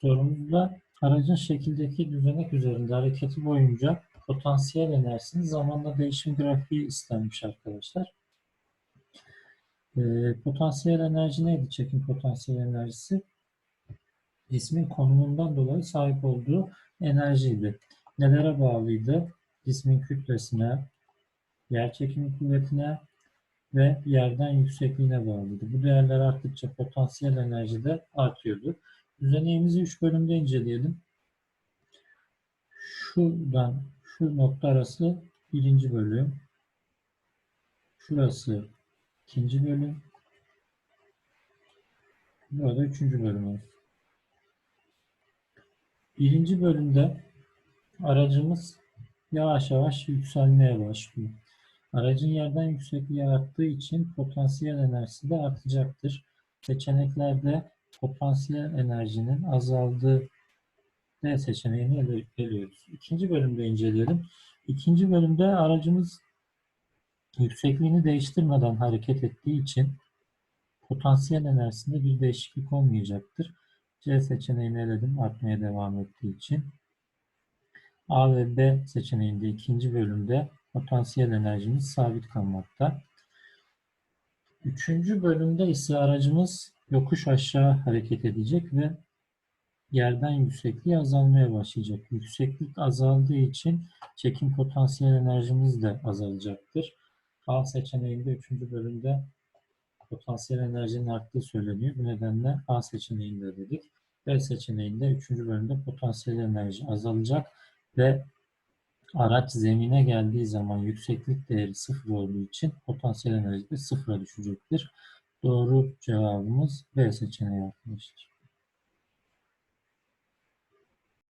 Sorumuzda aracın şekildeki düzenek üzerinde hareketi boyunca potansiyel enerjisinin zamanla değişim grafiği istenmiş arkadaşlar. Ee, potansiyel enerji neydi? Çekim potansiyel enerjisi cismin konumundan dolayı sahip olduğu enerjiydi. Nelere bağlıydı? Cismin kütlesine, yer çekimi kuvvetine ve yerden yüksekliğine bağlıydı. Bu değerler arttıkça potansiyel enerji de artıyordu. Düzeneğimizi 3 bölümde inceleyelim. Şuradan şu nokta arası birinci bölüm. Şurası ikinci bölüm. Burada üçüncü bölüm olsun. Birinci bölümde aracımız yavaş yavaş yükselmeye başlıyor. Aracın yerden yüksekliği arttığı için potansiyel enerjisi de artacaktır. Seçeneklerde potansiyel enerjinin azaldığı D seçeneğini ele- eliyoruz. İkinci bölümde inceleyelim. İkinci bölümde aracımız yüksekliğini değiştirmeden hareket ettiği için potansiyel enerjisinde bir değişiklik olmayacaktır. C seçeneğini eledim artmaya devam ettiği için. A ve B seçeneğinde ikinci bölümde potansiyel enerjimiz sabit kalmakta. Üçüncü bölümde ise aracımız yokuş aşağı hareket edecek ve yerden yüksekliği azalmaya başlayacak. Yükseklik azaldığı için çekim potansiyel enerjimiz de azalacaktır. A seçeneğinde üçüncü bölümde potansiyel enerjinin arttığı söyleniyor. Bu nedenle A seçeneğinde dedik. B seçeneğinde üçüncü bölümde potansiyel enerji azalacak ve araç zemine geldiği zaman yükseklik değeri sıfır olduğu için potansiyel enerji de sıfıra düşecektir. Doğru cevabımız B seçeneği arkadaşlar.